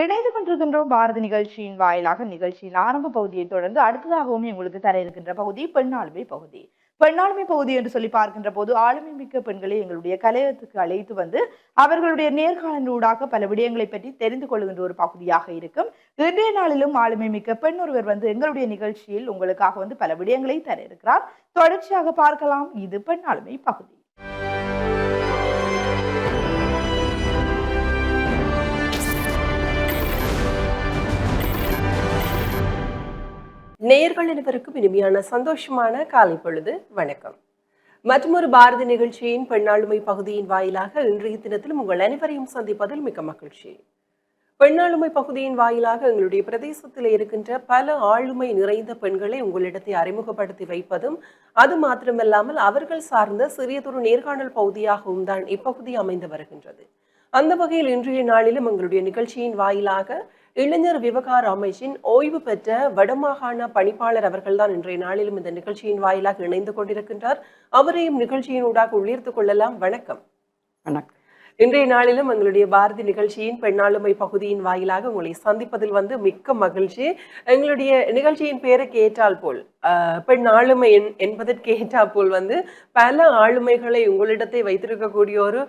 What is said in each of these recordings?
இணைந்து கொண்டிருக்கின்றோம் பாரதி நிகழ்ச்சியின் வாயிலாக. நிகழ்ச்சியின் ஆரம்ப பகுதியை தொடர்ந்து அடுத்ததாகவும் எங்களுக்கு தர இருக்கின்ற பகுதி பெண்ணாளுமை பகுதி. பெண்ணாளுமை பகுதி என்று சொல்லி பார்க்கின்ற போது ஆளுமை மிக்க பெண்களை எங்களுடைய கலையத்துக்கு அழைத்து வந்து அவர்களுடைய நேர்காணலூடாக பல விடயங்களை பற்றி தெரிந்து கொள்கின்ற ஒரு பகுதியாக இருக்கும். இன்றைய நாளிலும் ஆளுமை மிக்க பெண் ஒருவர் வந்து எங்களுடைய நிகழ்ச்சியில் உங்களுக்காக வந்து பல விடயங்களை தர இருக்கிறார். தொடர்ச்சியாக பார்க்கலாம். இது பெண்ணாளுமை பகுதி. நேயர்கள் அனைவருக்கும் இனிமையான சந்தோஷமான காலை பொழுது. வணக்கம். மற்றொரு பாரதி நிகழ்ச்சியின் பெண்ணாளுமை பகுதியின் வாயிலாக இன்றைய தினத்திலும் உங்கள் அனைவரையும் சந்திப்பதில் மிக்க மகிழ்ச்சி. பெண்ணாளுமை பகுதியின் வாயிலாக எங்களுடைய பிரதேசத்தில் இருக்கின்ற பல ஆளுமை நிறைந்த பெண்களை உங்களிடத்தை அறிமுகப்படுத்தி வைப்பதும் அது மாத்திரமல்லாமல் அவர்கள் சார்ந்த சிறியதொரு நேர்காணல் பகுதியாகவும் தான் இப்பகுதி அமைந்து வருகின்றது. அந்த வகையில் இன்றைய நாளிலும் எங்களுடைய நிகழ்ச்சியின் வாயிலாக இளைஞர் விவகார அமைச்சின் ஓய்வு பெற்ற வடமாகாண பணிப்பாளர் அவர்கள்தான் இன்றைய நாளிலும் இந்த நிகழ்ச்சியின் வாயிலாக இணைந்து கொண்டிருக்கின்றார். அவரையும் நிகழ்ச்சியினூடாக உள்ளீர்த்துக் கொள்ளலாம். வணக்கம். வணக்கம். இன்றைய நாளிலும் எங்களுடைய பாரதி நிகழ்ச்சியின் பெண்ணாளுமை பகுதியின் வாயிலாக உங்களை சந்திப்பதில் வந்து மிக்க மகிழ்ச்சி. எங்களுடைய நிகழ்ச்சியின் பேருக்கு கேட்டால் போல் பெண் ஆளுமை என்- என்பதற்கு ஏற்றால் போல் வந்து பல ஆளுமைகளை உங்களிடத்தை வைத்திருக்கக்கூடிய ஒரு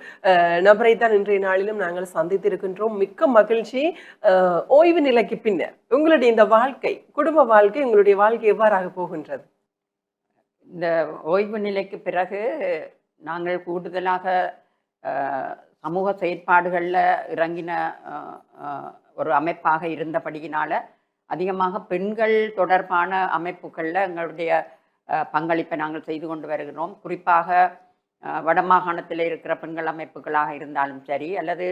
நபரை தான் இன்றைய நாளிலும் நாங்கள் சந்தித்திருக்கின்றோம். மிக்க மகிழ்ச்சி. ஓய்வு நிலைக்கு பின்னர் உங்களுடைய இந்த வாழ்க்கை குடும்ப வாழ்க்கை உங்களுடைய வாழ்க்கை எவ்வாறாக போகின்றது? இந்த ஓய்வு நிலைக்கு பிறகு நாங்கள் கூடுதலாக சமூக செயற்பாடுகளில் இறங்கின ஒரு அமைப்பாக இருந்தபடியினால் அதிகமாக பெண்கள் தொடர்பான அமைப்புகளில் எங்களுடைய பங்களிப்பை நாங்கள் செய்து கொண்டு வருகிறோம். குறிப்பாக வடமாகாணத்தில் இருக்கிற பெண்கள் அமைப்புகளாக இருந்தாலும் சரி அல்லது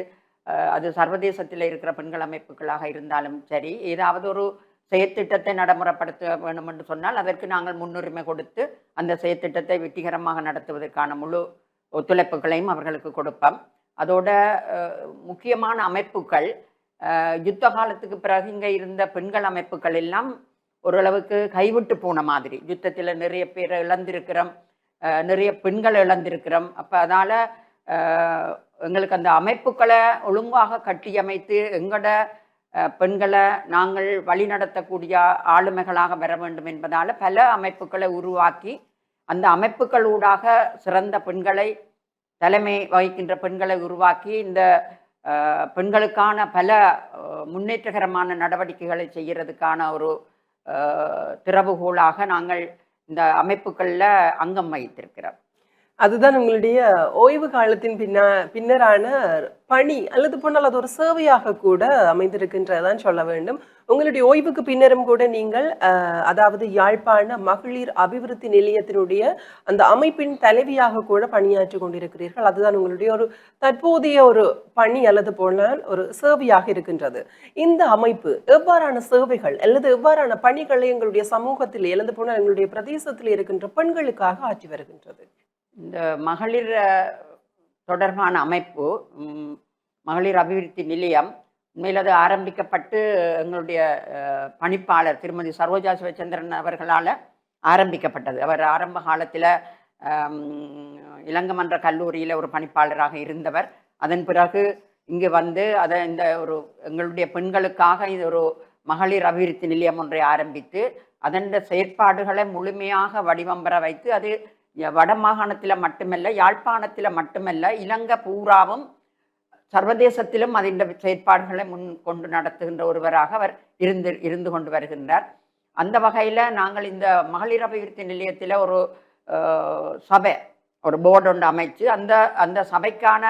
அது சர்வதேசத்தில் இருக்கிற பெண்கள் அமைப்புகளாக இருந்தாலும் சரி ஏதாவது ஒரு செயற்திட்டத்தை நடைமுறைப்படுத்த வேண்டும் என்று சொன்னால் அதற்கு நாங்கள் முன்னுரிமை கொடுத்து அந்த செயற்திட்டத்தை வெற்றிகரமாக நடத்துவதற்கான முழு ஒத்துழைப்புகளையும் அவர்களுக்கு கொடுப்போம். அதோட முக்கியமான அமைப்புகள் யுத்த காலத்துக்கு பிறகு இங்கே இருந்த பெண்கள் அமைப்புகள் எல்லாம் ஓரளவுக்கு கைவிட்டு போன மாதிரி. யுத்தத்தில் நிறைய பேரை இழந்திருக்கிறோம் நிறைய பெண்களை இழந்திருக்கிறோம். அப்போ அதால் எங்களுக்கு அந்த அமைப்புகளை ஒழுங்காக கட்டியமைத்து எங்களோட பெண்களை நாங்கள் வழிநடத்தக்கூடிய ஆளுமைகளாக வர வேண்டும் என்பதால் பல அமைப்புகளை உருவாக்கி அந்த அமைப்புகளூடாக சிறந்த பெண்களை தலைமை வகிக்கின்ற பெண்களை உருவாக்கி இந்த பெண்களுக்கான பல முன்னேற்றகரமான நடவடிக்கைகளை செய்கிறதுக்கான ஒரு திறவுகோளாக நாங்கள் இந்த அமைப்புகளில் அங்கம் வகித்திருக்கிறோம். அதுதான் உங்களுடைய ஓய்வு காலத்தின் பின்னா பின்னரான பணி அல்லது போனால் அது ஒரு சேவையாக கூட அமைந்திருக்கின்றதான் சொல்ல வேண்டும். உங்களுடைய ஓய்வுக்கு பின்னரும் கூட நீங்கள் அஹ், அதாவது யாழ்ப்பாண மகளிர் அபிவிருத்தி நிலையத்தினுடைய அந்த அமைப்பின் தலைவியாக கூட பணியாற்றி கொண்டிருக்கிறீர்கள். அதுதான் உங்களுடைய ஒரு தற்போதைய ஒரு பணி அல்லது போனால் ஒரு சேவையாக இருக்கின்றது. இந்த அமைப்பு எவ்வாறான சேவைகள் அல்லது எவ்வாறான பணிகளை எங்களுடைய சமூகத்தில் அல்லது போனால் எங்களுடைய பிரதேசத்தில் இருக்கின்ற பெண்களுக்காக ஆற்றி வருகின்றது? இந்த மகளிர் தொடர்பான அமைப்பு மகளிர் அபிவிருத்தி நிலையம் உண்மையில் அது ஆரம்பிக்கப்பட்டு எங்களுடைய பணிப்பாளர் திருமதி சரோஜா சிவச்சந்திரன் அவர்களால் ஆரம்பிக்கப்பட்டது. அவர் ஆரம்ப காலத்தில் இளங்கமன்ற கல்லூரியில் ஒரு பணிப்பாளராக இருந்தவர். அதன் பிறகு இங்கு வந்து அதை இந்த ஒரு எங்களுடைய பெண்களுக்காக இது ஒரு மகளிர் அபிவிருத்தி நிலையம் ஒன்றை ஆரம்பித்து அதன் செயற்பாடுகளை முழுமையாக வடிவம் பெற வைத்து அது வட வடமாகாணத்தில் மட்டுமல்ல யாழ்ப்பாணத்தில் மட்டுமல்ல இலங்கை பூராவும் சர்வதேசத்திலும் அதின் செயற்பாடுகளை முன் கொண்டு நடத்துகின்ற ஒருவராக அவர் இருந்து இருந்து கொண்டு வருகின்றார். அந்த வகையில் நாங்கள் இந்த மகளிர் அபிவிருத்தி நிலையத்தில் ஒரு சபை ஒரு போர்டு ஒன்று அமைச்சு அந்த அந்த சபைக்கான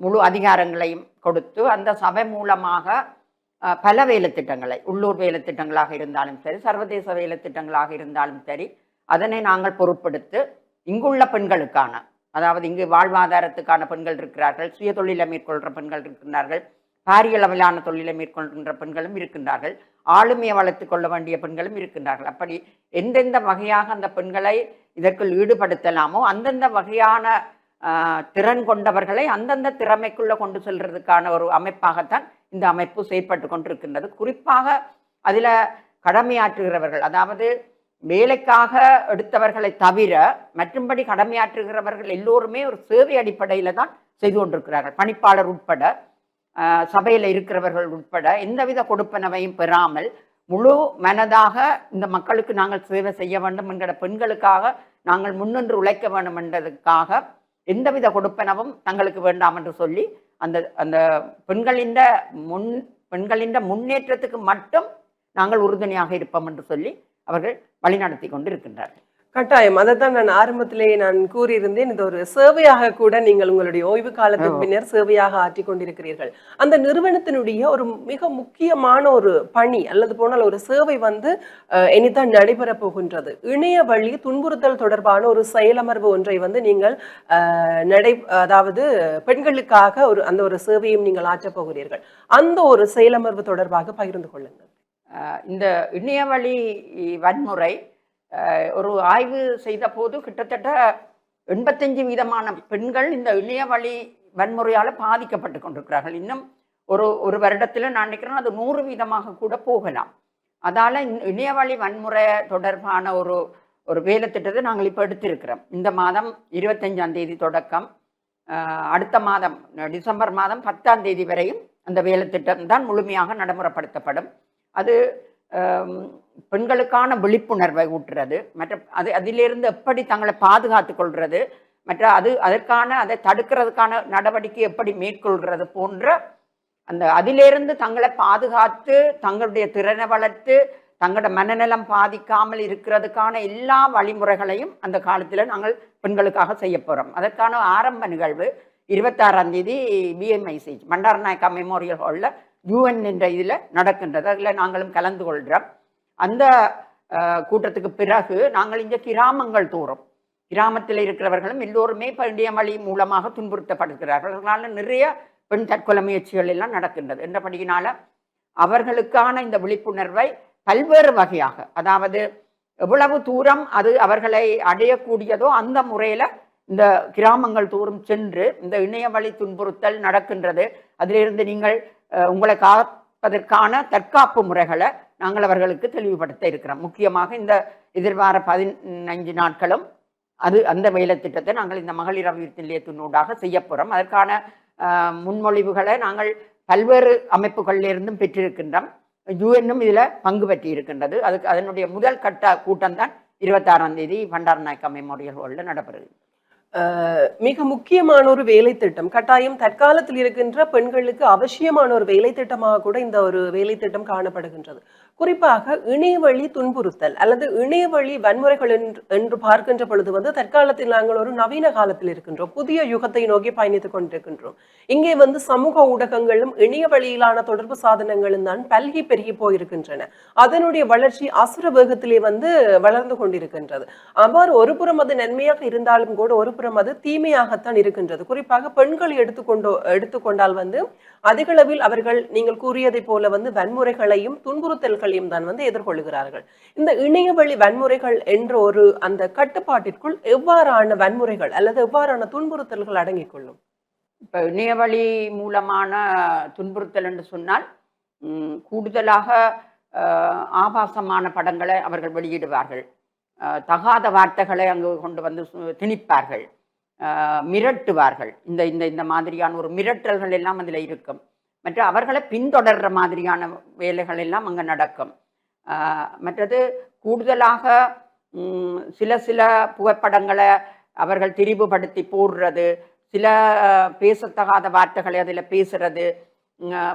முழு அதிகாரங்களையும் கொடுத்து அந்த சபை மூலமாக பல வேலைத்திட்டங்களை உள்ளூர் வேலைத்திட்டங்களாக இருந்தாலும் சரி சர்வதேச வேலைத்திட்டங்களாக இருந்தாலும் சரி அதனை நாங்கள் பொருட்படுத்து இங்குள்ள பெண்களுக்கான அதாவது இங்கு வாழ்வாதாரத்துக்கான பெண்கள் இருக்கிறார்கள் சுய தொழிலை மேற்கொள்கிற பெண்கள் இருக்கின்றார்கள் பாரிய அளவிலான தொழிலை மேற்கொள்கின்ற பெண்களும் இருக்கின்றார்கள் ஆளுமையை வளர்த்து கொள்ள வேண்டிய பெண்களும் இருக்கின்றார்கள். அப்படி எந்தெந்த வகையாக அந்த பெண்களை இதற்குள் ஈடுபடுத்தலாமோ அந்தந்த வகையான திறன் கொண்டவர்களை அந்தந்த திறமைக்குள்ளே கொண்டு செல்றதுக்கான ஒரு அமைப்பாகத்தான் இந்த அமைப்பு செயற்பட்டு கொண்டிருக்கின்றது. குறிப்பாக அதில் கடமையாற்றுகிறவர்கள் அதாவது வேலைக்காக எடுத்தவர்களை தவிர மற்றும்படி கடமையாற்றுகிறவர்கள் எல்லோருமே ஒரு சேவை அடிப்படையில் தான் செய்து கொண்டிருக்கிறார்கள். பணிப்பாளர் உட்பட சபையில் இருக்கிறவர்கள் உட்பட எந்தவித கொடுப்பனவையும் பெறாமல் முழு மனதாக இந்த மக்களுக்கு நாங்கள் சேவை செய்ய வேண்டும் என்கிற பெண்களுக்காக நாங்கள் முன்னின்று உழைக்க வேண்டும் என்றதுக்காக எந்தவித கொடுப்பனவும் தங்களுக்கு வேண்டாம் என்று சொல்லி அந்த அந்த பெண்களின் முன் பெண்களின் முன்னேற்றத்துக்கு மட்டும் நாங்கள் உறுதுணையாக இருப்போம் என்று சொல்லி அவர்கள் வழிநடத்தி கொண்டு இருக்கின்றார்கள் கட்டாயம். அதைத்தான் நான் ஆரம்பத்திலே நான் கூறியிருந்தேன். இது ஒரு சேவையாக கூட நீங்கள் உங்களுடைய ஓய்வு காலத்துக்கு. பின்னர் சேவையாக ஆற்றிக் கொண்டிருக்கிறீர்கள். அந்த நிறுவனத்தினுடைய ஒரு மிக முக்கியமான ஒரு பணி அல்லது போனால் ஒரு சேவை வந்து இனிதான் நடைபெற போகின்றது. இணைய வழி துன்புறுத்தல் தொடர்பான ஒரு செயலமர்வு ஒன்றை வந்து நீங்கள் நடை அதாவது பெண்களுக்காக ஒரு அந்த ஒரு சேவையும் நீங்கள் ஆற்றப் போகிறீர்கள். அந்த ஒரு செயலமர்வு தொடர்பாக பகிர்ந்து கொள்ளுங்கள். இந்த இணையவழி வன்முறை ஒரு ஆய்வு செய்த போது கிட்டத்தட்ட எண்பத்தஞ்சு வீதமான பெண்கள் இந்த இணையவழி வன்முறையால் பாதிக்கப்பட்டு கொண்டிருக்கிறார்கள். இன்னும் ஒரு ஒரு வருடத்தில் நான் நினைக்கிறேன் அது நூறு வீதமாக கூட போகலாம். அதால் இணையவழி வன்முறை தொடர்பான ஒரு ஒரு வேலை திட்டத்தை நாங்கள் இப்போ எடுத்திருக்கிறோம். இந்த மாதம் இருபத்தஞ்சாம் தேதி தொடக்கம். அடுத்த மாதம் டிசம்பர் மாதம் பத்தாம் தேதி வரையும் அந்த வேலை திட்டம் தான் முழுமையாக நடைமுறைப்படுத்தப்படும். அது பெண்களுக்கான விழிப்புணர்வை ஊட்டுறது மற்ற அது அதிலிருந்து எப்படி தங்களை பாதுகாத்து கொள்வது மற்ற அது அதற்கான அதை தடுக்கிறதுக்கான நடவடிக்கை எப்படி மேற்கொள்கிறது போன்ற அந்த அதிலிருந்து தங்களை பாதுகாத்து தங்களுடைய திறனை வளர்த்து தங்களோட மனநலம் பாதிக்காமல் இருக்கிறதுக்கான எல்லா வழிமுறைகளையும் அந்த காலத்தில் நாங்கள் பெண்களுக்காக செய்ய போகிறோம் அதற்கான ஆரம்ப நிகழ்வு இருபத்தாறாம் தேதி பிஎம்ஐசி பண்டாரநாயக்கா மெமோரியல் ஹாலில் யூஎன் என்ற இதில் நடக்கின்றது. அதில் நாங்களும் கலந்து கொள்கிறோம் அந்த கூட்டத்துக்கு பிறகு நாங்கள் இங்கே கிராமங்கள் தோறும் கிராமத்தில் இருக்கிறவர்களும் எல்லோருமே பண்டிய வழி மூலமாக துன்புறுத்தப்படுகிறார்கள். அதனால நிறைய பெண் தற்கொலை முயற்சிகள் எல்லாம் நடக்கின்றது. என்றபடியினால அவர்களுக்கான இந்த விழிப்புணர்வை பல்வேறு வகையாக அதாவது எவ்வளவு தூரம் அது அவர்களை அடையக்கூடியதோ அந்த முறையில் இந்த கிராமங்கள் தோறும் சென்று இந்த இணையவழி துன்புறுத்தல் நடக்கின்றது. அதிலிருந்து நீங்கள் உங்களை காப்பதற்கான தற்காப்பு முறைகளை நாங்கள் அவர்களுக்கு தெளிவுபடுத்த இருக்கிறோம். முக்கியமாக இந்த எதிர்வார பதினஞ்சு நாட்களும் அது அந்த வேலை திட்டத்தை நாங்கள் இந்த மகளிர் அபிவிருத்தி நிலையத்தினூடாக செய்ய போகிறோம் அதற்கான முன்மொழிவுகளை நாங்கள் பல்வேறு அமைப்புகளிலிருந்தும் பெற்றிருக்கின்றோம். யூஎன்னும் இதில் பங்கு பற்றி இருக்கின்றது அதுக்கு அதனுடைய முதல் கட்ட கூட்டம்தான் இருபத்தாறாம் தேதி பண்டாரநாயக்கா மெமோரியல் ஹாலில் நடைபெறுது மிக முக்கியமான ஒரு வேலை திட்டம் கட்டாயம் தற்காலத்தில் இருக்கின்ற பெண்களுக்கு அவசியமான ஒரு வேலை திட்டமாக கூட இந்த ஒரு வேலை திட்டம் காணப்படுகின்றது. குறிப்பாக இணையவழி துன்புறுத்தல் அல்லது இணையவழி வன்முறைகள் என்று என்று பார்க்கின்ற பொழுது வந்து தற்காலத்தில் நாங்கள் ஒரு நவீன காலத்தில் இருக்கின்றோம். புதிய யுகத்தை நோக்கி பயணித்துக் கொண்டிருக்கின்றோம். இங்கே வந்து சமூக ஊடகங்களும் இணைய வழியிலான தொடர்பு சாதனங்களும் தான் பல்கி பெருகி போயிருக்கின்றன. அதனுடைய வளர்ச்சி அசுர வேகத்திலே வந்து வளர்ந்து கொண்டிருக்கின்றது. அவ்வாறு ஒரு புறம் அது நன்மையாக இருந்தாலும் கூட ஒரு புறம் அது தீமையாகத்தான் இருக்கின்றது. குறிப்பாக பெண்கள் எடுத்துக்கொண்டோ எடுத்துக்கொண்டால் வந்து அதிகளவில் அவர்கள் நீங்கள் கூறியதை போல வந்து வன்முறைகளையும் வன்முறைகளையும் தான் வந்து எதிர்கொள்கிறார்கள் இந்த இணையவழி வன்முறைகள் என்ற ஒரு அந்த கட்டுப்பாட்டிற்குள் எவ்வாறான வன்முறைகள் அல்லது எவ்வாறான துன்புறுத்தல்கள் அடங்கிக் கொள்ளும்? இப்போ இணையவழி மூலமான துன்புறுத்தல் என்று சொன்னால் கூடுதலாக ஆபாசமான படங்களை அவர்கள் வெளியிடுவார்கள். தகாத வார்த்தைகளை அங்கு கொண்டு வந்து திணிப்பார்கள். மிரட்டுவார்கள். இந்த இந்த இந்த மாதிரியான ஒரு மிரட்டல்கள் எல்லாம் அதில் இருக்கும். மற்ற அவர்களை பின்தொடர்ற மாதிரியான வேலைகள் எல்லாம் அங்கே நடக்கும். மற்றது கூடுதலாக சில சில புகைப்படங்களை அவர்கள் திரிவுபடுத்தி போடுறது சில பேசத்தகாத வார்த்தைகளை அதில் பேசுறது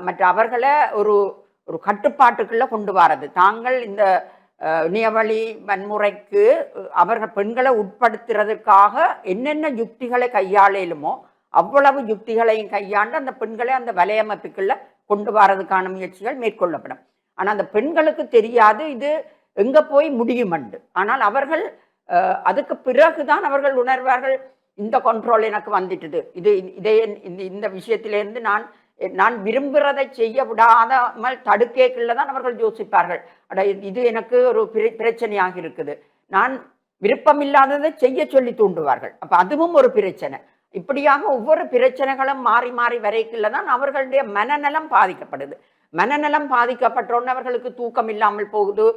மற்ற அவர்களை ஒரு ஒரு கட்டுப்பாட்டுக்குள்ளே கொண்டு வரது. தாங்கள் இந்த நியவழி இணையவழி வன்முறைக்கு அவர்கள் பெண்களை உட்படுத்துறதுக்காக என்னென்ன யுக்திகளை கையாளலுமோ அவ்வளவு யுக்திகளையும் கையாண்டு அந்த பெண்களை அந்த வலையமைப்புக்குள்ள கொண்டு வரதுக்கான முயற்சிகள் மேற்கொள்ளப்படும். ஆனால் அந்த பெண்களுக்கு தெரியாது இது எங்கே போய் முடியுமண்டு ஆனால் அவர்கள் அதுக்கு பிறகுதான் அவர்கள் உணர்வார்கள் இந்த கண்ட்ரோல் எனக்கு வந்துட்டுது. இது இதை இந்த இந்த விஷயத்திலேருந்து நான் நான் விரும்புகிறதை செய்ய விடாமல் தடுக்கேக்குள்ள தான் அவர்கள் யோசிப்பார்கள். அட இது- எனக்கு ஒரு பிர- பிரச்சனையாக இருக்குது. நான் விருப்பமில்லாததை செய்ய சொல்லி தூண்டுவார்கள். அப்போ அதுவும் ஒரு பிரச்சனை. இப்படியாக ஒவ்வொரு பிரச்சனைகளும் மாறி மாறி வரைக்குள்ள தான் அவர்களுடைய மனநலம் பாதிக்கப்படுது. மனநலம் பாதிக்கப்பட்டோன்னு அவர்களுக்கு தூக்கம் இல்லாமல் போகுது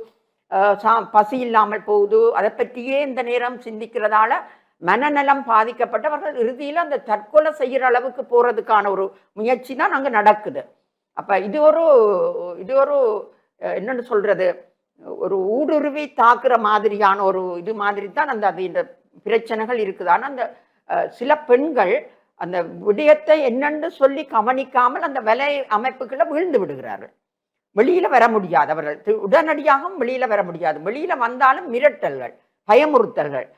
சா பசி இல்லாமல் போகுது. அதை பற்றியே இந்த நேரம் சிந்திக்கிறதால மனநலம் பாதிக்கப்பட்டவர்கள் இறுதியில் அந்த தற்கொலை செய்கிற அளவுக்கு போகிறதுக்கான ஒரு முயற்சி தான் அங்கே நடக்குது. அப்போ இது ஒரு இது ஒரு என்னென்னு சொல்கிறது ஒரு ஊடுருவி தாக்குற மாதிரியான ஒரு இது மாதிரி தான் அந்த அது இந்த பிரச்சனைகள் இருக்குது. ஆனால் அந்த சில பெண்கள் அந்த விடயத்தை என்னென்று சொல்லி கவனிக்காமல் அந்த விலை அமைப்புகளை வீழ்ந்து விடுகிறார்கள். வெளியில வர முடியாது. அவர்கள் உடனடியாகவும் வெளியில வர முடியாது. வெளியில வந்தாலும் மிரட்டல்கள் பயமுறுத்தல்கள்.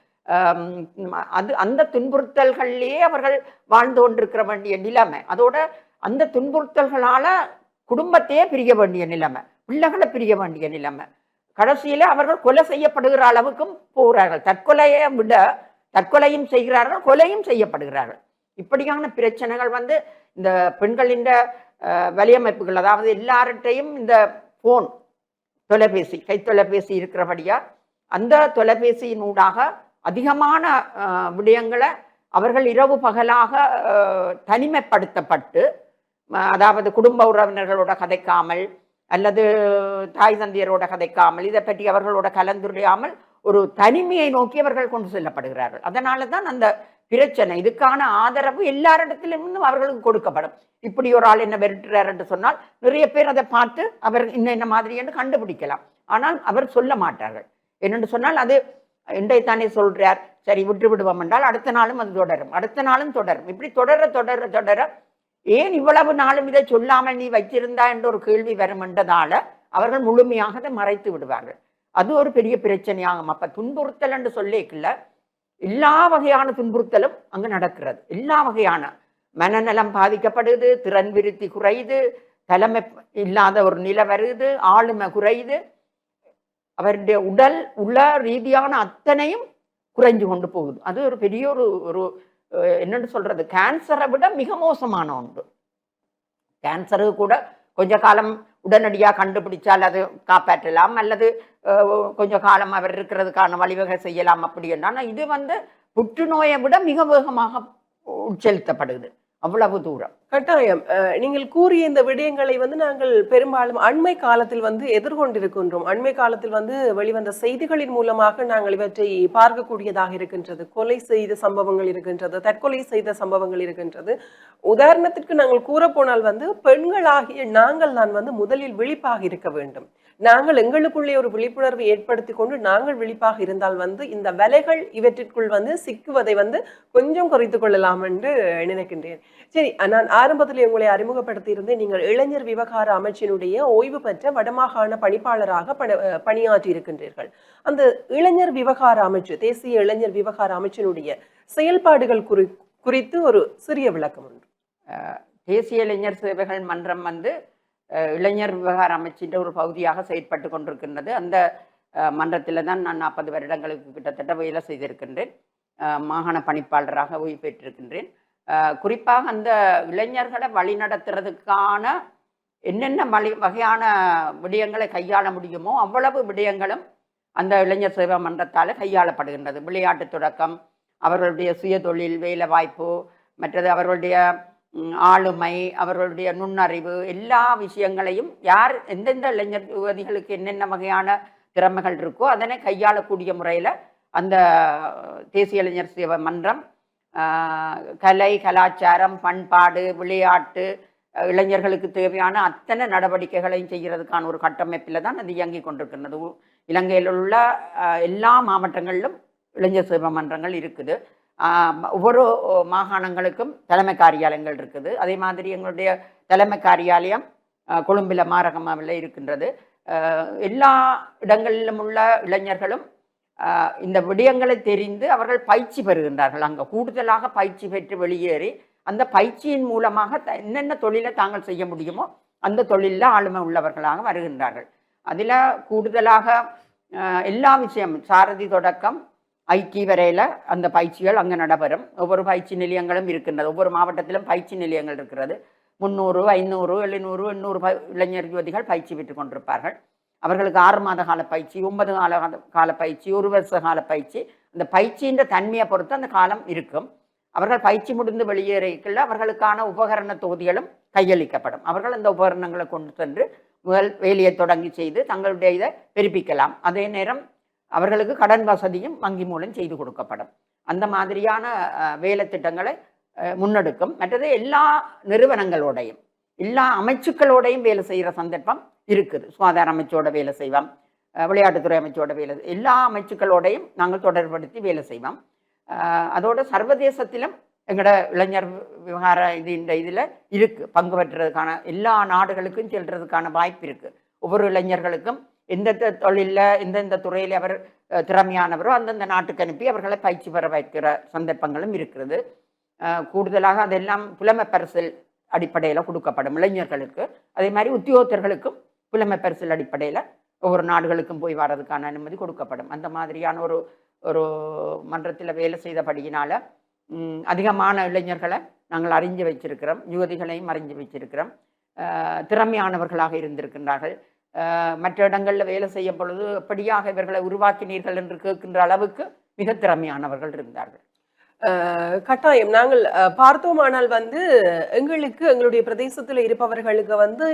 அது அந்த துன்புறுத்தல்கள்லேயே அவர்கள் வாழ்ந்து கொண்டிருக்கிற வேண்டிய நிலைமை. அதோட அந்த துன்புறுத்தல்களால குடும்பத்தையே பிரிய வேண்டிய நிலைமை. பிள்ளைகளை பிரிய வேண்டிய நிலைமை. கடைசியில அவர்கள் கொலை செய்யப்படுகிற அளவுக்கும் போகிறார்கள் தற்கொலையை விட தற்கொலையும் செய்கிறார்கள் கொலையும் செய்யப்படுகிறார்கள். இப்படியான பிரச்சனைகள் வந்து இந்த பெண்களின் வலியமைப்புகள் அதாவது எல்லார்ட்டையும் இந்த ஃபோன் தொலைபேசி கைத்தொலைபேசி இருக்கிறபடியா அந்த தொலைபேசியினூடாக அதிகமான விடயங்களை அவர்கள் இரவு பகலாக தனிமைப்படுத்தப்பட்டு அதாவது குடும்ப உறவினர்களோட கதைக்காமல் அல்லது தாய் தந்தையரோட கதைக்காமல் இதை பற்றி அவர்களோட கலந்துரையாமல் ஒரு தனிமையை நோக்கி அவர்கள் கொண்டு செல்லப்படுகிறார்கள். அதனால தான் அந்த பிரச்சனை இதுக்கான ஆதரவு எல்லாரிடத்திலிருந்தும் அவர்களுக்கு கொடுக்கப்படும். இப்படி ஒரு ஆள் என்ன வெறுட்டுறார் என்று சொன்னால் நிறைய பேர் அதை பார்த்து அவர் இன்ன என்ன மாதிரி என்று கண்டுபிடிக்கலாம். ஆனால் அவர் சொல்ல மாட்டார்கள். என்னென்று சொன்னால் அது இன்றைத்தானே சொல்றார் சரி விட்டு விடுவோம் என்றால் அடுத்த நாளும் அது தொடரும். அடுத்த நாளும் தொடரும். இப்படி தொடர தொடர தொடர ஏன் இவ்வளவு நாளும் இதை சொல்லாமல் நீ வைத்திருந்தா என்ற ஒரு கேள்வி வரும் என்றதால அவர்கள் முழுமையாக அதை மறைத்து விடுவார்கள். அது ஒரு பெரிய பிரச்சனையாகும். அப்போ துன்புறுத்தல் என்று சொல்லிக்கல. எல்லா வகையான துன்புறுத்தலும் அங்கு நடக்கிறது. எல்லா வகையான மனநலம் பாதிக்கப்படுது திறன் விருத்தி குறையுது தலைமை இல்லாத ஒரு நிலை வருது ஆளுமை குறையுது. அவருடைய உடல் உள்ள ரீதியான அத்தனையும் குறைஞ்சு கொண்டு போகுது. அது ஒரு பெரிய ஒரு ஒரு என்னென்னு என்னன்னு சொல்றது? கேன்சரை விட மிக மோசமான ஒன்று. கேன்சருக்கு கூட கொஞ்ச காலம் உடனடியாக கண்டுபிடிச்சால் அது காப்பாற்றலாம். அல்லது கொஞ்சம் காலம் அவர் இருக்கிறதுக்கான வழிவகை செய்யலாம் அப்படி ஆனால் இது வந்து புற்றுநோயை விட மிக வேகமாக உட்செலுத்தப்படுது. அவ்வளவு தூரம். கட்டாயம். நீங்கள் கூறிய இந்த விடயங்களை வந்து நாங்கள் பெரும்பாலும் அண்மை காலத்தில் வந்து எதிர்கொண்டிருக்கின்றோம். அண்மை காலத்தில் வந்து வெளிவந்த செய்திகளின் மூலமாக நாங்கள் இவற்றை பார்க்கக்கூடியதாக இருக்கின்றது. கொலை செய்த சம்பவங்கள் இருக்கின்றது தற்கொலை செய்த சம்பவங்கள் இருக்கின்றது. உதாரணத்திற்கு நாங்கள் கூறப்போனால் வந்து பெண்களாகிய நாங்கள் தான் வந்து முதலில் விழிப்பாக இருக்க வேண்டும். நாங்கள் எங்களுக்குள்ளே ஒரு விழிப்புணர்வு ஏற்படுத்தி கொண்டு நாங்கள் விழிப்பாக இருந்தால் வந்து இந்த விலைகள் இவற்றிற்குள் வந்து சிக்குவதை வந்து கொஞ்சம் குறைத்து கொள்ளலாம் என்று நினைக்கின்றேன். சரி நான் ஆரம்பத்தில் உங்களை அறிமுகப்படுத்தி இருந்தேன் நீங்கள் இளைஞர் விவகார அமைச்சினுடைய ஓய்வு பெற்ற வடமாகாண பணிப்பாளராக பண பணியாற்றி இருக்கின்றீர்கள் அந்த இளைஞர் விவகார அமைச்சு தேசிய இளைஞர் விவகார அமைச்சினுடைய செயல்பாடுகள் குறி குறித்து ஒரு சிறிய விளக்கம் உண்டு. தேசிய இளைஞர் சேவைகள் மன்றம் வந்து இளைஞர் விவகார அமைச்சின்ற ஒரு பகுதியாக செயற்பட்டு கொண்டிருக்கின்றது. அந்த மன்றத்தில் தான் நான் நாற்பது வருடங்களுக்கு கிட்டத்தட்ட வேலை செய்திருக்கின்றேன். மாகாண பணிப்பாளராக ஓய்வு பெற்றிருக்கின்றேன். குறிப்பாக அந்த இளைஞர்களை வழிநடத்துறதுக்கான என்னென்ன வழி வகையான விடயங்களை கையாள முடியுமோ அவ்வளவு விடயங்களும் அந்த இளைஞர் சேவை மன்றத்தால் கையாளப்படுகின்றது. விளையாட்டு தொடக்கம் அவர்களுடைய சுயதொழில் வேலை வாய்ப்பு மற்றது அவர்களுடைய ஆளுமை அவர்களுடைய நுண்ணறிவு எல்லா விஷயங்களையும் யார் எந்தெந்த இளைஞர் யுவதிகளுக்கு என்னென்ன வகையான திறமைகள் இருக்கோ அதனை கையாளக்கூடிய முறையில் அந்த தேசிய இளைஞர் சேவை மன்றம் கலை கலாச்சாரம் பண்பாடு விளையாட்டு இளைஞர்களுக்கு தேவையான அத்தனை நடவடிக்கைகளையும் செய்கிறதுக்கான ஒரு கட்டமைப்பில் தான் அது இயங்கிக் கொண்டிருக்கின்றது. இலங்கையில் உள்ள எல்லா மாவட்டங்களிலும் இளைஞர் சேவை மன்றங்கள் இருக்குது. ஒவ்வொரு மாகாணங்களுக்கும் தலைமை காரியாலயங்கள் இருக்குது. அதே மாதிரி எங்களுடைய தலைமை காரியாலயம் கொழும்பில் மாரகமாவில் இருக்கின்றது. எல்லா இடங்களிலும் உள்ள இளைஞர்களும் இந்த விடயங்களை தெரிந்து அவர்கள் பயிற்சி பெறுகின்றார்கள். அங்கே கூடுதலாக பயிற்சி பெற்று வெளியேறி அந்த பயிற்சியின் மூலமாக த- என்னென்ன தொழிலை தாங்கள் செய்ய முடியுமோ அந்த தொழிலில் ஆளுமை உள்ளவர்களாக வருகின்றார்கள். அதில் கூடுதலாக எல்லா விஷயமும் சாரதி தொடக்கம் ஐக்கி வரையில் அந்த பயிற்சிகள் அங்கே நடைபெறும். ஒவ்வொரு பயிற்சி நிலையங்களும் இருக்கின்றது. ஒவ்வொரு மாவட்டத்திலும் பயிற்சி நிலையங்கள் இருக்கிறது. முந்நூறு ஐநூறு எழுநூறு எண்ணூறு ப இளைஞர் யுவதிகள் பயிற்சி பெற்று கொண்டிருப்பார்கள். அவர்களுக்கு ஆறு மாத கால பயிற்சி ஒன்பது கால கால பயிற்சி ஒரு வருஷ கால பயிற்சி. அந்த பயிற்சின்ற தன்மையை பொறுத்து அந்த காலம் இருக்கும். அவர்கள் பயிற்சி முடிந்து வெளியேறிக்கல அவர்களுக்கான உபகரண தொகுதிகளும் கையளிக்கப்படும். அவர்கள் அந்த உபகரணங்களை கொண்டு சென்று முதல் வேலையை தொடங்கி செய்து தங்களுடைய இதை பெருப்பிக்கலாம். அதே நேரம் அவர்களுக்கு கடன் வசதியும் வங்கி மூலம் செய்து கொடுக்கப்படும். அந்த மாதிரியான வேலை திட்டங்களை முன்னெடுக்கும். மற்றது எல்லா நிறுவனங்களோடையும் எல்லா அமைச்சுக்களோடையும் வேலை செய்கிற சந்தர்ப்பம் இருக்குது. சுகாதார அமைச்சோட வேலை செய்வோம். விளையாட்டுத்துறை அமைச்சோட வேலை எல்லா அமைச்சுக்களோடையும் நாங்கள் தொடர்படுத்தி வேலை செய்வோம். அதோட சர்வதேசத்திலும் எங்களோட இளைஞர் விவகார இது இந்த இதில் இருக்குது பங்கு பெற்றுறதுக்கான எல்லா நாடுகளுக்கும் செல்றதுக்கான வாய்ப்பு இருக்குது ஒவ்வொரு இளைஞர்களுக்கும் எந்தெந்த தொழிலில் எந்தெந்த துறையில் அவர் திறமையானவரோ அந்தந்த நாட்டுக்கு அனுப்பி அவர்களை பயிற்சி பெற வைக்கிற சந்தர்ப்பங்களும் இருக்கிறது. கூடுதலாக அதெல்லாம் புலமை பரிசில் அடிப்படையில் கொடுக்கப்படும் இளைஞர்களுக்கு. அதே மாதிரி உத்தியோகத்தர்களுக்கும் புலமை பரிசில் அடிப்படையில் ஒவ்வொரு நாடுகளுக்கும் போய் வர்றதுக்கான அனுமதி கொடுக்கப்படும். அந்த மாதிரியான ஒரு ஒரு மன்றத்தில் வேலை செய்தபடியினால் அதிகமான இளைஞர்களை நாங்கள் அறிஞ்சு வச்சிருக்கிறோம். யுவதிகளையும் அறிஞ்சு வச்சிருக்கிறோம். திறமையானவர்களாக இருந்திருக்கின்றார்கள். மற்ற இடங்களில் வேலை செய்யும் பொழுது எப்படியாக இவர்களை உருவாக்கினீர்கள் என்று கேட்கின்ற அளவுக்கு மிக திறமையானவர்கள் இருந்தார்கள். கட்டாயம். நாங்கள் பார்த்தோமானால் வந்து எங்களுக்கு எங்களுடைய பிரதேசத்தில் இருப்பவர்களுக்கு வந்து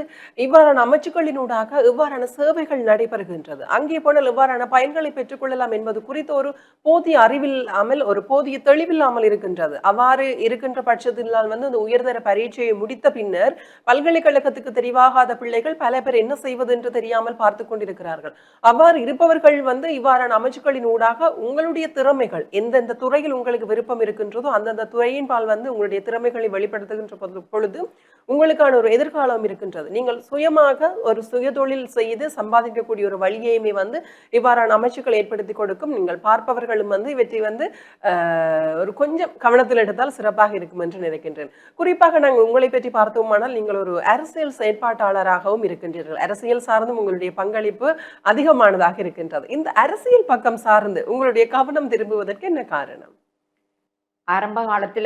இவ்வாறான அமைச்சுக்களினூடாக இவ்வாறான சேவைகள் நடைபெறுகின்றது. அங்கே போனால் இவ்வாறான பயன்களை பெற்றுக்கொள்ளலாம் என்பது குறித்த ஒரு போதிய அறிவில்லாமல் ஒரு போதிய தெளிவில்லாமல் இருக்கின்றது. அவ்வாறு இருக்கின்ற பட்சத்தினால் வந்து அந்த உயர்தர பரீட்சையை முடித்த பின்னர் பல்கலைக்கழகத்துக்கு தெரிவாகாத பிள்ளைகள் பல பேர் என்ன செய்வது என்று தெரியாமல் பார்த்து கொண்டிருக்கிறார்கள். அவ்வாறு இருப்பவர்கள் வந்து இவ்வாறான அமைச்சுக்களின் ஊடாக உங்களுடைய திறமைகள் எந்தெந்த துறையில் உங்களுக்கு விருப்பம் இருக்கின்றதோ அந்தந்த துறையின் பால் வந்து உங்களுடைய திறமைகளை வெளிப்படுத்துகின்ற பொழுது- பொழுது உங்களுக்கான ஒரு எதிர்காலம் இருக்கின்றது. நீங்கள் சுயமாக ஒரு சுயதொழில் செய்து சம்பாதிக்கக்கூடிய ஒரு வழியையுமே வந்து இவ்வாறான அமைச்சுக்கள் ஏற்படுத்தி கொடுக்கும். நீங்கள் பார்ப்பவர்களும் வந்து இவற்றை வந்து ஒரு கொஞ்சம் கவனத்தில் எடுத்தால் சிறப்பாக இருக்கும் என்று நினைக்கின்றேன். குறிப்பாக நாங்கள் உங்களை பற்றி பார்த்தோமானால் நீங்கள் ஒரு அரசியல் செயற்பாட்டாளராகவும் இருக்கின்றீர்கள். அரசியல் சார்ந்தும் உங்களுடைய பங்களிப்பு அதிகமானதாக இருக்கின்றது. இந்த அரசியல் பக்கம் சார்ந்து உங்களுடைய கவனம் திரும்புவதற்கு என்ன காரணம்? ஆரம்ப காலத்தில்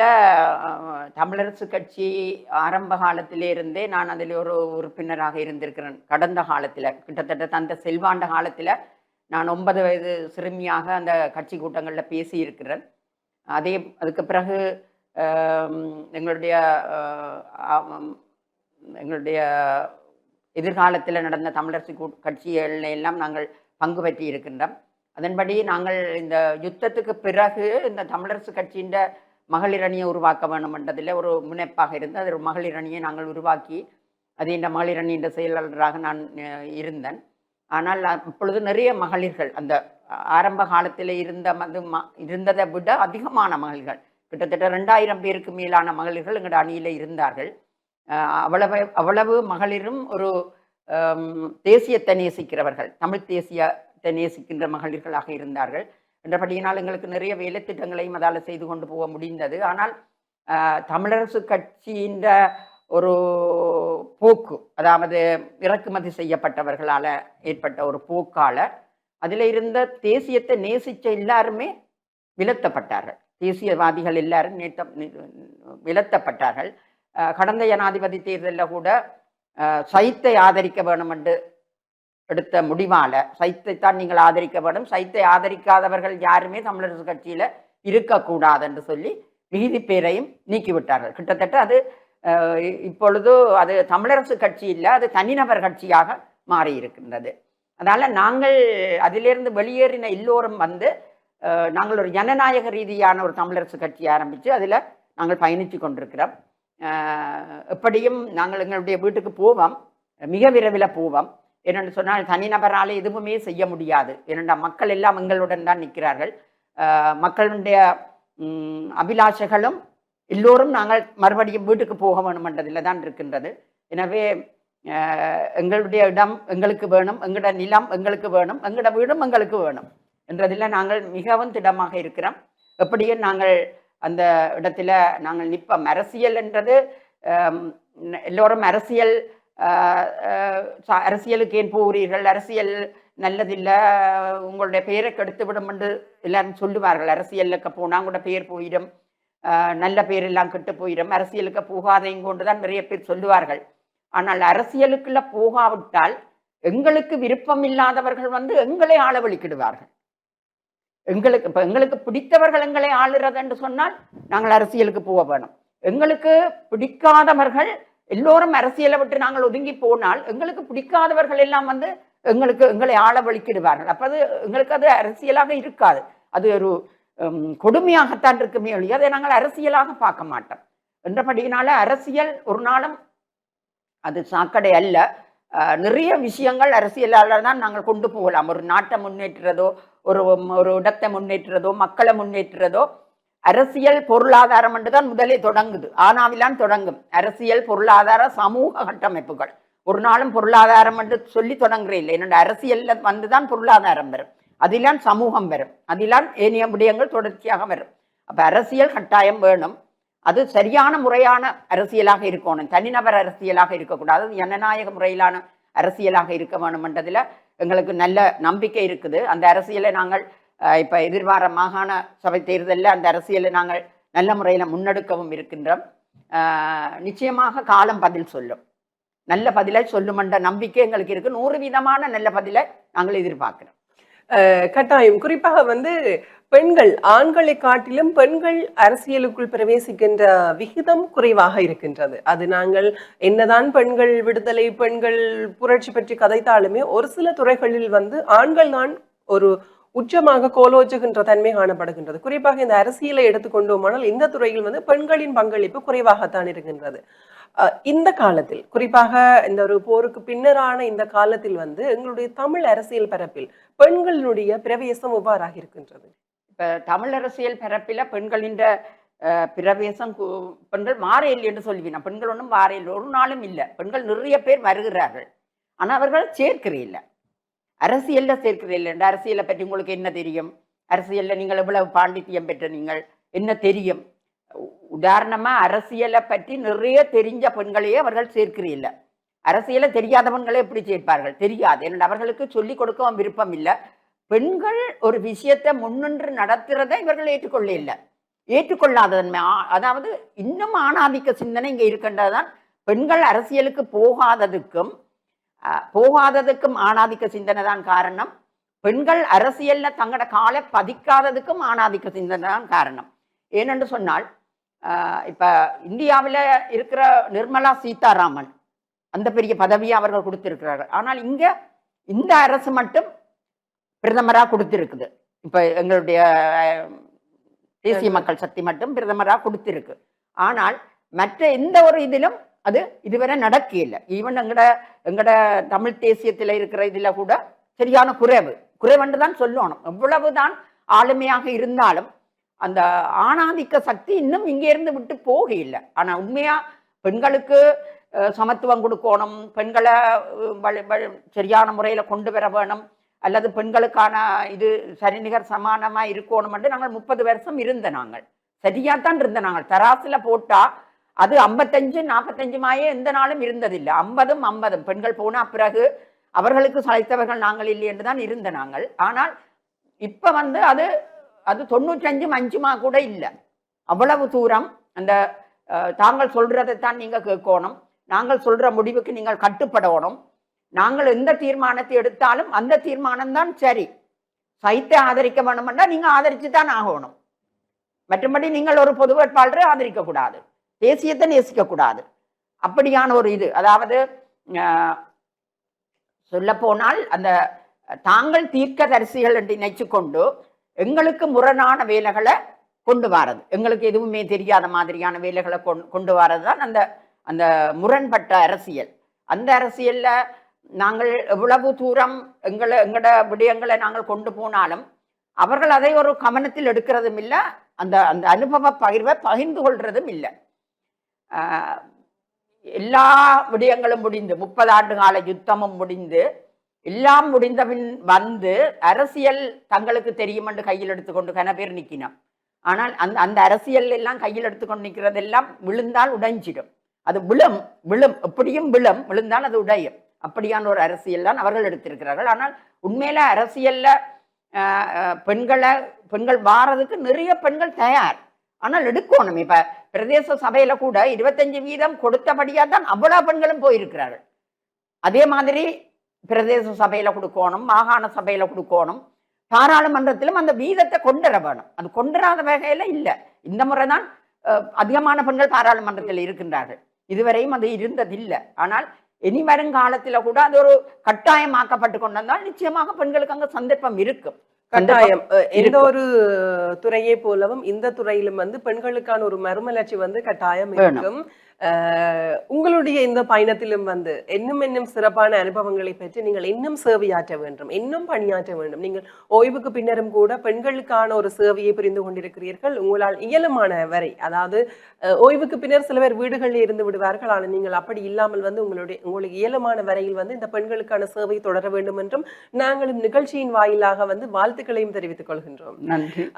தமிழரசு கட்சி ஆரம்ப காலத்திலே இருந்தே நான் அதில் ஒரு உறுப்பினராக இருந்திருக்கிறேன். கடந்த காலத்தில் கிட்டத்தட்ட தந்த செல்வாண்ட காலத்தில் நான் ஒன்பது வயது சிறுமியாக அந்த கட்சி கூட்டங்களில் பேசியிருக்கிறேன். அதே அதுக்கு பிறகு எங்களுடைய எங்களுடைய எதிர்காலத்தில் நடந்த தமிழரசு கூ- எல்லாம் நாங்கள் பங்கு பற்றி இருக்கின்றோம் அதன்படி நாங்கள் இந்த யுத்தத்துக்கு பிறகு இந்த தமிழரசு கட்சியின் மகளிர் அணியை உருவாக்க வேணுமென்றதில் ஒரு முனைப்பாக இருந்து அது ஒரு மகளிர் அணியை நாங்கள் உருவாக்கி அது இந்த மகளிர் அணியின் செயலாளராக நான் இருந்தேன். ஆனால் இப்பொழுது நிறைய மகளிர்கள் அந்த ஆரம்ப காலத்தில் இருந்த வந்து ம- இருந்ததை விட அதிகமான மகளிர்கள் கிட்டத்தட்ட ரெண்டாயிரம் பேருக்கு மேலான மகளிர்கள் எங்களோட அணியில் இருந்தார்கள். அவ்வளவு அவ்வளவு மகளிரும் ஒரு தேசியத்தை நேசிக்கிறவர்கள் தமிழ் தேசிய நேசிக்கின்ற மகளிர்களாக இருந்தார்கள். என்றபடியினால் எங்களுக்கு நிறைய வேலை திட்டங்களையும் அதால் செய்து கொண்டு போக முடிந்தது. ஆனால் தமிழரசு கட்சியின் ஒரு போக்கு அதாவது இறக்குமதி செய்யப்பட்டவர்களால் ஏற்பட்ட ஒரு போக்கால அதில் இருந்த தேசியத்தை நேசித்த எல்லாருமே விலத்தப்பட்டார்கள். தேசியவாதிகள் எல்லாரும் நேத்த விலத்தப்பட்டார்கள். கடந்த ஜனாதிபதி தேர்தலில் கூட சைத்தை ஆதரிக்க வேணும் என்று எடுத்த முடிவால. சைத்தை தான் நீங்கள் ஆதரிக்க வேண்டும் சைத்தை ஆதரிக்காதவர்கள் யாருமே தமிழரசு கட்சியில இருக்கக்கூடாது என்று சொல்லி மிகுதி பேரையும் நீக்கிவிட்டார்கள். கிட்டத்தட்ட அது இப்பொழுது அது தமிழரசு கட்சி இல்லை அது தனிநபர் கட்சியாக மாறி இருக்கின்றது அதனால நாங்கள் அதிலிருந்து வெளியேறின எல்லோரும் வந்து நாங்கள் ஒரு ஜனநாயக ரீதியான ஒரு தமிழரசு கட்சி ஆரம்பித்து அதில் நாங்கள் பயணித்து கொண்டிருக்கிறோம். எப்படியும் நாங்கள் எங்களுடைய வீட்டுக்கு போவோம். மிக விரைவில் போவோம். என்னென்னு சொன்னால் தனிநபரால் எதுவுமே செய்ய முடியாது. ஏனென்றால் மக்கள் எல்லாம் எங்களுடன் தான் நிற்கிறார்கள். மக்களுடைய அபிலாஷைகளும் எல்லோரும் நாங்கள் மறுபடியும் வீட்டுக்கு போக வேணுமன்றதில் தான் இருக்கின்றது. எனவே எங்களுடைய இடம் எங்களுக்கு வேணும் எங்களோட நிலம் எங்களுக்கு வேணும் எங்களோட வீடும் எங்களுக்கு வேணும் என்றதில் நாங்கள் மிகவும் திடமாக இருக்கிறோம். எப்படியும் நாங்கள் அந்த இடத்துல நாங்கள் நிற்போம். அரசியல் என்றது எல்லோரும் அரசியல் அரசியலுக்கு ஏன் போகிறீர்கள்? அரசியல் நல்லதில்லை. உங்களுடைய பெயரை கெடுத்து விடும் என்று எல்லாரும் சொல்லுவார்கள். அரசியலுக்கு போனால் கூட பெயர் போயிடும். நல்ல பேர் எல்லாம் கெட்டு போயிடும். அரசியலுக்கு போகாதையும் கொண்டு தான் நிறைய பேர் சொல்லுவார்கள். ஆனால் அரசியலுக்குள்ள போகாவிட்டால் எங்களுக்கு விருப்பம் இல்லாதவர்கள் வந்து எங்களை ஆளவழிக்கிடுவார்கள். எங்களுக்கு இப்போ எங்களுக்கு பிடித்தவர்கள் எங்களை ஆளுறது என்று சொன்னால் நாங்கள் அரசியலுக்கு போக வேணும். எங்களுக்கு பிடிக்காதவர்கள் எல்லோரும் அரசியலை விட்டு நாங்கள் ஒதுங்கி போனால் எங்களுக்கு பிடிக்காதவர்கள் எல்லாம் வந்து எங்களுக்கு எங்களை ஆள வலிக்கிடுவார்கள் அப்போ அது எங்களுக்கு அது அரசியலாக இருக்காது. அது ஒரு கொடுமையாகத்தான் இருக்குமே ஒழிய அதை நாங்கள் அரசியலாக பார்க்க மாட்டோம். என்றபடியினால அரசியல் ஒரு நாளும் அது சாக்கடை அல்ல. நிறைய விஷயங்கள் அரசியலாளர் தான் நாங்கள் கொண்டு போகலாம். ஒரு நாட்டை முன்னேற்றுறதோ ஒரு ஒரு இடத்தை முன்னேற்றுறதோ மக்களை முன்னேற்றுறதோ அரசியல் பொருளாதாரம் என்றுதான் முதலே தொடங்குது. ஆனாவிலான் தொடங்கும். அரசியல் பொருளாதார சமூக கட்டமைப்புகள். ஒரு நாளும் பொருளாதாரம் என்று சொல்லி தொடங்குறே இல்லை என்னோட அரசியல்ல வந்துதான் பொருளாதாரம் வரும். அதிலான் சமூகம் வரும். அதிலான் ஏனைய விடயங்கள் தொடர்ச்சியாக வரும். அப்ப அரசியல் கட்டாயம் வேணும். அது சரியான முறையான அரசியலாக இருக்கணும். தனிநபர் அரசியலாக இருக்கக்கூடாது. ஜனநாயக முறையிலான அரசியலாக இருக்க வேணும் என்றதுல எங்களுக்கு நல்ல நம்பிக்கை இருக்குது. அந்த அரசியலை நாங்கள் இப்போ எதிர்வார மாகாண சபை தேர்தலில் அந்த அரசியலை நாங்கள் நல்ல முறையில் முன்னெடுக்கவும் இருக்கின்றோம். நிச்சயமாக காலம் பதில் சொல்லும். நல்ல பதிலை சொல்லுமென்ற நம்பிக்கை எங்களுக்கு இருக்குது நூறு விதமான நல்ல பதிலை நாங்கள் எதிர்பார்க்கிறோம். கட்டாயம். குறிப்பாக வந்து பெண்கள் ஆண்களை காட்டிலும் பெண்கள் அரசியலுக்குள் பிரவேசிக்கின்ற விகிதம் குறைவாக இருக்கின்றது. அது நாங்கள் என்னதான் பெண்கள் விடுதலை பெண்கள் புரட்சி பற்றி கதைத்தாலுமே ஒரு சில துறைகளில் வந்து ஆண்கள் தான் ஒரு உச்சமாக கோலோச்சுகின்ற தன்மை காணப்படுகின்றது. குறிப்பாக இந்த அரசியலை எடுத்துக்கொண்டோமானால் இந்த துறையில் வந்து பெண்களின் பங்களிப்பு குறைவாகத்தான் இருக்கின்றது. இந்த காலத்தில் குறிப்பாக இந்த ஒரு போருக்கு பின்னரான இந்த காலத்தில் வந்து எங்களுடைய தமிழ் அரசியல் பரப்பில் பெண்களினுடைய பிரவேசம் எவ்வாறாக இருக்கின்றது? இப்போ தமிழ் அரசியல் பரப்பில் பெண்களின் பிரவேசம் பெண்கள் மாறையில் என்று சொல்லுவீங்க. பெண்கள் ஒன்றும் மாறையில் ஒரு நாளும் இல்லை. பெண்கள் நிறைய பேர் வருகிறார்கள். ஆனால் அவர்கள் சேர்க்கிறே இல்லை. அரசியல்ல சேர்க்கிறீர்கள் என்று அரசியலை பற்றி உங்களுக்கு என்ன தெரியும்? அரசியல்ல நீங்கள் எவ்வளவு பாண்டித்தியம் பெற்ற நீங்கள்? என்ன தெரியும்? உதாரணமாக உதாரணமா அரசியலை பற்றி நிறைய தெரிஞ்ச பெண்களையே அவர்கள் சேர்க்கிறீர்கள் அரசியலை தெரியாத பெண்களை எப்படி சேர்ப்பார்கள்? தெரியாது. ஏன்னா அவர்களுக்கு சொல்லிக் கொடுக்கவும் விருப்பம் இல்லை. பெண்கள் ஒரு விஷயத்தை முன்னின்று நடத்துறதை இவர்கள் ஏற்றுக்கொள்ள இல்லை. ஏற்றுக்கொள்ளாததன்மை அதாவது இன்னும் ஆணாதிக்க சிந்தனை இங்கே இருக்கின்றதுதான். பெண்கள் அரசியலுக்கு போகாததுக்கும் போகாததுக்கும் ஆணாதிக்க சிந்தனை தான் காரணம். பெண்கள் அரசியல்ல தங்களோட காலை பதிக்காததுக்கும் ஆணாதிக்க சிந்தனை தான் காரணம். ஏனென்று சொன்னால் இப்போ இப்ப இந்தியாவில் இருக்கிற நிர்மலா சீதாராமன் அந்த பெரிய பதவியை அவர்கள் கொடுத்திருக்கிறார்கள். ஆனால் இங்க இந்த அரசு மட்டும் பிரதமராக கொடுத்திருக்குது. இப்ப எங்களுடைய தேசிய மக்கள் சக்தி மட்டும் பிரதமராக கொடுத்திருக்கு. ஆனால் மற்ற எந்த ஒரு இதிலும் அது இதுவரை நடக்கல ஈவன் எங்கட எங்கட தமிழ் தேசியத்தில் இருக்கிற இதுல கூட சரியான குறைவு. குறைவென்று தான் சொல்லணும். எவ்வளவுதான் ஆளுமையாக இருந்தாலும் அந்த ஆணாதிக்க சக்தி இன்னும் இங்கே இருந்து விட்டு போக இல்லை. ஆனால் உண்மையா பெண்களுக்கு சமத்துவம் கொடுக்கணும் பெண்களை வழி- வழி- சரியான முறையில் கொண்டு வர வேணும் அல்லது பெண்களுக்கான இது சரிநிகர் சமானமா இருக்கணும் என்று நாங்கள் முப்பது வருஷம் இருந்த நாங்கள். சரியாத்தான் இருந்த நாங்கள். தராசுல போட்டால் அது ஐம்பத்தஞ்சு நாற்பத்தஞ்சுமாயே எந்த நாளும் இருந்ததில்லை. ஐம்பதும் ஐம்பதும். பெண்கள் போன பிறகு அவர்களுக்கு சளைத்தவர்கள் நாங்கள் இல்லை என்று தான் இருந்த நாங்கள். ஆனால் இப்ப வந்து அது அது தொண்ணூற்றஞ்சும் அஞ்சுமா கூட இல்லை. அவ்வளவு தூரம் அந்த தாங்கள் தாங்கள் சொல்றதைத்தான் நீங்க கேட்கணும். நாங்கள் சொல்ற முடிவுக்கு நீங்கள் கட்டுப்படணும். நாங்கள் எந்த தீர்மானத்தை எடுத்தாலும் அந்த தீர்மானம் தான் சரி. சைத்தை ஆதரிக்க வேணுமென்றால் நீங்க ஆதரிச்சு தான் ஆகணும். மற்றபடி நீங்கள் ஒரு பொது வேட்பாளரை ஆதரிக்கக்கூடாது தேசியத்தை நேசிக்கக்கூடாது. அப்படியான ஒரு இது. அதாவது சொல்லப்போனால் அந்த தாங்கள் தீர்க்க தரிசிகள் என்று நினைச்சு கொண்டு எங்களுக்கு முரணான வேலைகளை கொண்டு வாரது. எங்களுக்கு எதுவுமே தெரியாத மாதிரியான வேலைகளை கொண்டு கொண்டு வாரது தான் அந்த அந்த முரண்பட்ட அரசியல். அந்த அரசியலில் நாங்கள் எவ்வளவு தூரம் எங்களை எங்களோட விடயங்களை நாங்கள் கொண்டு போனாலும் அவர்கள் அதை ஒரு கவனத்தில் எடுக்கிறதும் இல்லை அந்த அந்த அனுபவ பகிர்வை பகிர்ந்து கொள்றதும் இல்லை. எல்லா விடயங்களும் முடிந்து முப்பது ஆண்டு கால யுத்தமும் முடிந்து எல்லாம் முடிந்த பின் வந்து அரசியல் தங்களுக்கு தெரியும் என்று கையில் எடுத்துக்கொண்டு கன பேர் நிற்கினோம் ஆனால் அந்த அந்த அரசியல் எல்லாம் கையில் எடுத்துக்கொண்டு நிற்கிறதெல்லாம் விழுந்தால் உடைஞ்சிடும். அது விழும் விழும் எப்படியும் விழும் விழுந்தால் அது உடையும். அப்படியான ஒரு அரசியல் தான் அவர்கள் எடுத்திருக்கிறார்கள். ஆனால் உண்மையில அரசியல்ல பெண்களை பெண்கள் வாரதுக்கு நிறைய பெண்கள் தயார். ஆனால் எடுக்கணும். இப்ப பிரதேச சபையில கூட இருபத்தஞ்சு வீதம் கொடுத்தபடியா தான் அவ்வளவு பெண்களும் போயிருக்கிறார்கள். அதே மாதிரி பிரதேச சபையில கொடுக்கணும் மாகாண சபையில கொடுக்கணும். பாராளுமன்றத்திலும் அந்த வீதத்தை கொண்டு வர வேணும். அது கொண்டராத வகையில இல்ல. இந்த முறை தான் அஹ், அதிகமான பெண்கள் பாராளுமன்றத்தில் இருக்கின்றார்கள். இதுவரையும் அது இருந்ததில்லை. ஆனால் இனி வருங்காலத்துல கூட அது ஒரு கட்டாயமாக்கப்பட்டு கொண்டு வந்தால் நிச்சயமாக பெண்களுக்கு அங்க சந்தர்ப்பம் இருக்கும். கட்டாயம். எந்த ஒரு துறையை போலவும் இந்த துறையிலும் வந்து பெண்களுக்கான ஒரு மறுமலர்ச்சி வந்து கட்டாயம். இருக்கும். உங்களுடைய இந்த பயணத்திலும் வந்து இன்னும் இன்னும் சிறப்பான அனுபவங்களை பெற்று நீங்கள் இன்னும் சேவையாற்ற வேண்டும் இன்னும் பணியாற்ற வேண்டும். நீங்கள் ஓய்வுக்கு பின்னரும் கூட பெண்களுக்கான ஒரு சேவையை புரிந்து கொண்டிருக்கிறீர்கள். உங்களால் இயலுமான வரை அதாவது ஓய்வுக்கு பின்னர் சில பேர் வீடுகளில் இருந்து விடுவார்கள். ஆனால் நீங்கள் அப்படி இல்லாமல் வந்து உங்களுடைய உங்களுக்கு இயலுமான வரையில் வந்து இந்த பெண்களுக்கான சேவை தொடர வேண்டும் என்றும் நாங்களும் நிகழ்ச்சியின் வாயிலாக வந்து வாழ்த்துக்களையும் தெரிவித்துக் கொள்கின்றோம்.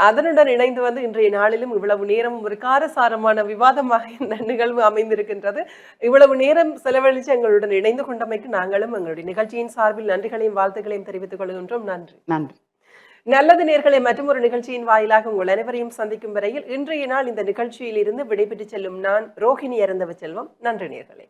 அதனுடன் இணைந்து வந்து இன்றைய நாளிலும் இவ்வளவு நேரம் ஒரு காரசாரமான விவாதமாக இந்த நிகழ்வு அமைந்திருக்கின்றது இவ்வளவு நேரம் செலவழித்து எங்களுடன் இணைந்து கொண்டமைக்கு நாங்களும் எங்களுடைய நிகழ்ச்சியின் சார்பில் நன்றிகளையும் வாழ்த்துக்களையும் தெரிவித்துக் கொள்கின்றோம். நன்றி. நன்றி. நல்லது நேர்களை மற்றும் ஒரு நிகழ்ச்சியின் வாயிலாக உங்கள் அனைவரையும் சந்திக்கும் வரையில் இன்றைய நாள் இந்த நிகழ்ச்சியில் இருந்து விடைபெற்று செல்லும் நான் ரோஹிணி இறந்தவ செல்வம். நன்றி நேர்களே.